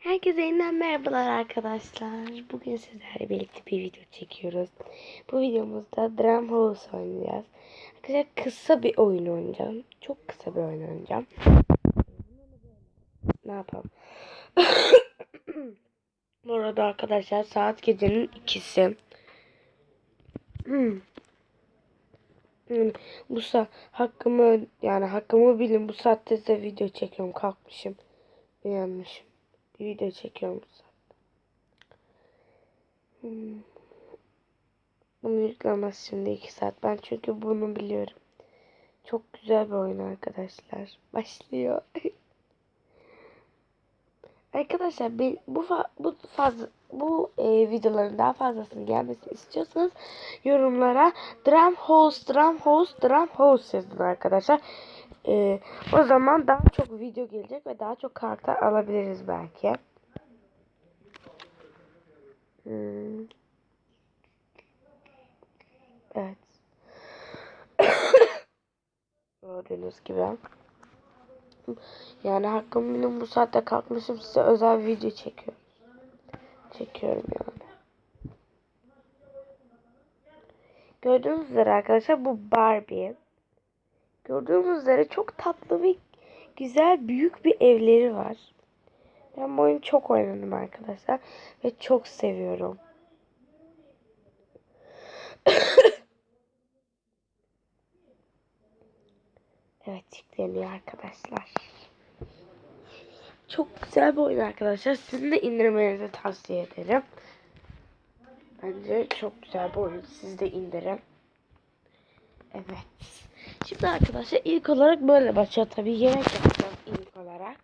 Herkese yeniden merhabalar arkadaşlar. Bugün sizlerle birlikte bir video çekiyoruz. Bu videomuzda Drum House oynayacağız. Arkadaşlar kısa bir oyun oynayacağım. Çok kısa bir oyun oynayacağım. Ne yapalım? Bu arada arkadaşlar saat gecenin ikisi. Hmm. Bu saat hakkımı yani hakkımı bilin bu saatte size video çekiyorum kalkmışım uyanmışım bir video çekiyorum. Hmm. Bunu yüklemez şimdi 2 saat ben çünkü bunu biliyorum. Çok güzel bir oyun arkadaşlar. Başlıyor. Arkadaşlar ben, bu fa- bu fazla bu e, videoların daha fazlasını gelmesini istiyorsanız yorumlara drum host drum host drum host yazın arkadaşlar. E, o zaman daha çok video gelecek ve daha çok karakter alabiliriz belki. Hmm. Evet. Gördüğünüz gibi. Yani hakkım benim bu saatte kalkmışım size özel video çekiyorum. Çekiyorum yani. Gördüğünüz üzere arkadaşlar bu Barbie. Gördüğünüz üzere çok tatlı ve güzel büyük bir evleri var. Ben bu oyunu çok oynadım arkadaşlar ve çok seviyorum. evet yükleniyor arkadaşlar. Çok güzel bir oyun arkadaşlar. Sizin de indirmenizi tavsiye ederim. Bence çok güzel bir oyun. Siz de indirin. Evet. Şimdi arkadaşlar ilk olarak böyle başlıyor. Tabii yemek yapacağım ilk olarak.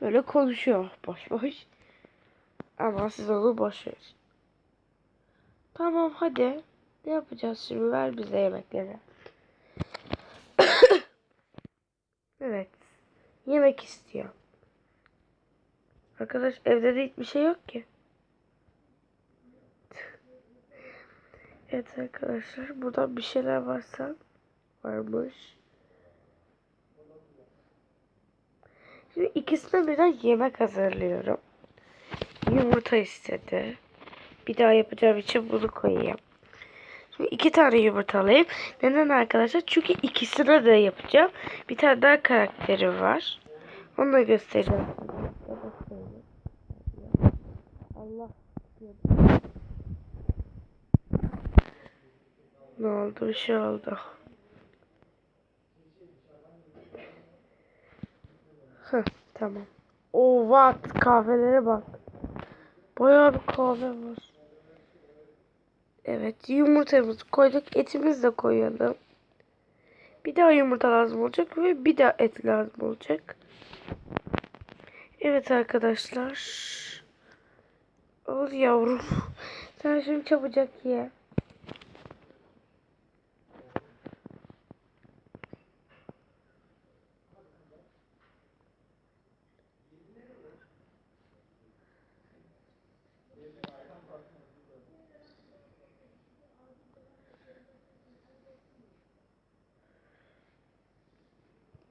Böyle konuşuyor boş boş. Ama siz onu boş verin. Tamam hadi. Ne yapacağız şimdi? Ver bize yemekleri. evet. Yemek istiyor. Arkadaş evde de hiçbir şey yok ki. Evet arkadaşlar burada bir şeyler varsa varmış. Şimdi ikisine birden yemek hazırlıyorum. Yumurta istedi. Bir daha yapacağım için bunu koyayım. Şimdi iki tane yumurta alayım. Neden arkadaşlar? Çünkü ikisine de yapacağım. Bir tane daha karakteri var. Onu da göstereceğim. Allah. Ne oldu? Bir şey oldu. Heh, tamam. O what? Kahvelere bak. Bayağı bir kahve var. Evet yumurtamızı koyduk. Etimizi de koyalım. Bir daha yumurta lazım olacak ve bir daha et lazım olacak. Evet arkadaşlar. Al yavrum. Sen şimdi çabucak ye.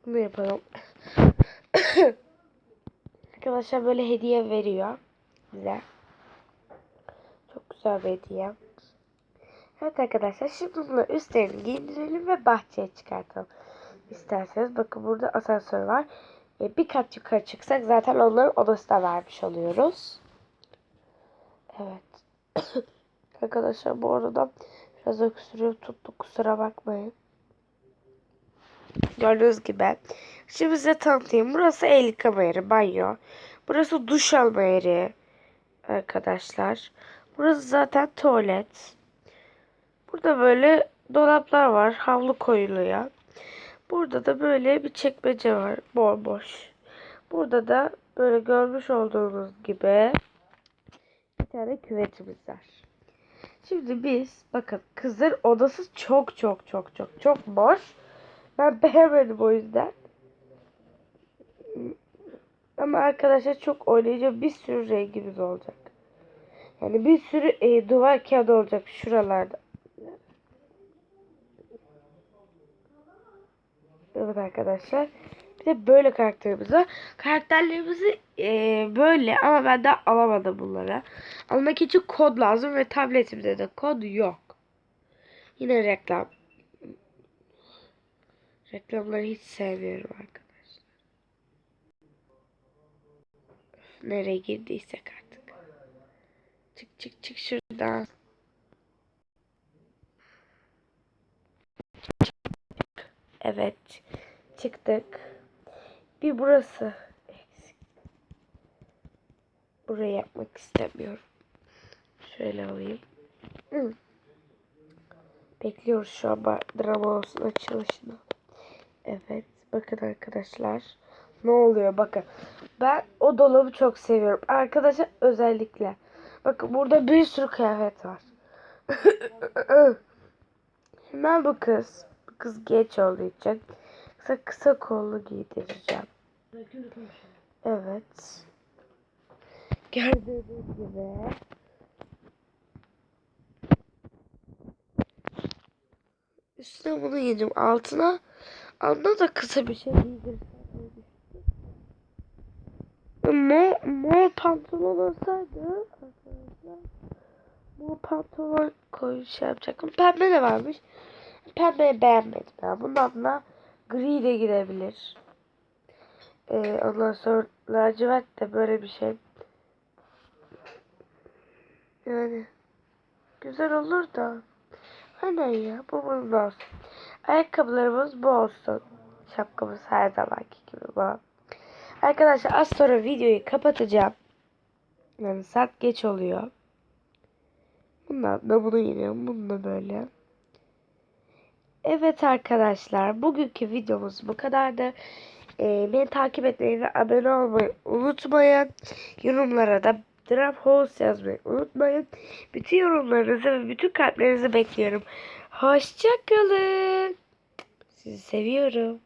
Bunu yapalım. Arkadaşlar böyle hediye veriyor bize. Çok güzel bir hediye. Evet arkadaşlar şimdi bunu üstlerini giydirelim ve bahçeye çıkartalım. İsterseniz bakın burada asansör var. E, birkaç yukarı çıksak zaten onların odasına vermiş oluyoruz. Evet. arkadaşlar bu arada biraz öksürüyor tuttu kusura bakmayın. Gördüğünüz gibi. Şimdi size tanıtayım. Burası el yıkama yeri, banyo. Burası duş alma yeri arkadaşlar. Burası zaten tuvalet. Burada böyle dolaplar var. Havlu koyuluyor. Burada da böyle bir çekmece var. Bomboş. Burada da böyle görmüş olduğunuz gibi bir tane küvetimiz var. Şimdi biz bakın kızın odası çok çok çok çok çok boş. Ben beğenmedim o yüzden. Ama arkadaşlar çok oynayınca bir sürü rengimiz olacak. Yani bir sürü e, duvar kağıdı olacak şuralarda. Evet arkadaşlar. Bir de böyle karakterimiz var. Karakterlerimizi eee, böyle ama ben daha alamadım bunları. Almak için kod lazım ve tabletimde de kod yok. Yine reklam. Reklamları hiç sevmiyorum arkadaşlar. Nereye girdiysek artık. Çık çık çık şuradan. Evet. Çıktık. Bir burası eksik. Burayı yapmak istemiyorum. Şöyle alayım. Hı. Bekliyoruz şu an drama olsun açılışını. Evet. Bakın arkadaşlar. Ne oluyor bakın. Ben o dolabı çok seviyorum. Arkadaşlar özellikle. Bakın burada bir sürü kıyafet var. Hemen bu kız. Bu kız geç için kısa kısa kollu giydireceğim. Evet. Gördüğünüz gibi. Üstüne bunu giydim. Altına altına da kısa bir şey diye düşündüm. Mor, mor pantolon olsaydı arkadaşlar mor pantolon koyu şey yapacaktım. Pembe de varmış. Pembeyi beğenmedim ya. Bunun adına gri de gidebilir. Ee, ondan sonra lacivert de böyle bir şey. Yani güzel olur da. Hani ya bu olsun. Ayakkabılarımız bu olsun. Şapkamız her zamanki gibi bu. Arkadaşlar az sonra videoyu kapatacağım. Yani saat geç oluyor. Bundan da bunu yine bunu da böyle. Evet arkadaşlar bugünkü videomuz bu kadardı. Ee, beni takip etmeyi ve abone olmayı unutmayın. Yorumlara da Drop Host yazmayı unutmayın. Bütün yorumlarınızı ve bütün kalplerinizi bekliyorum. Hoşçakalın. Sizi seviyorum.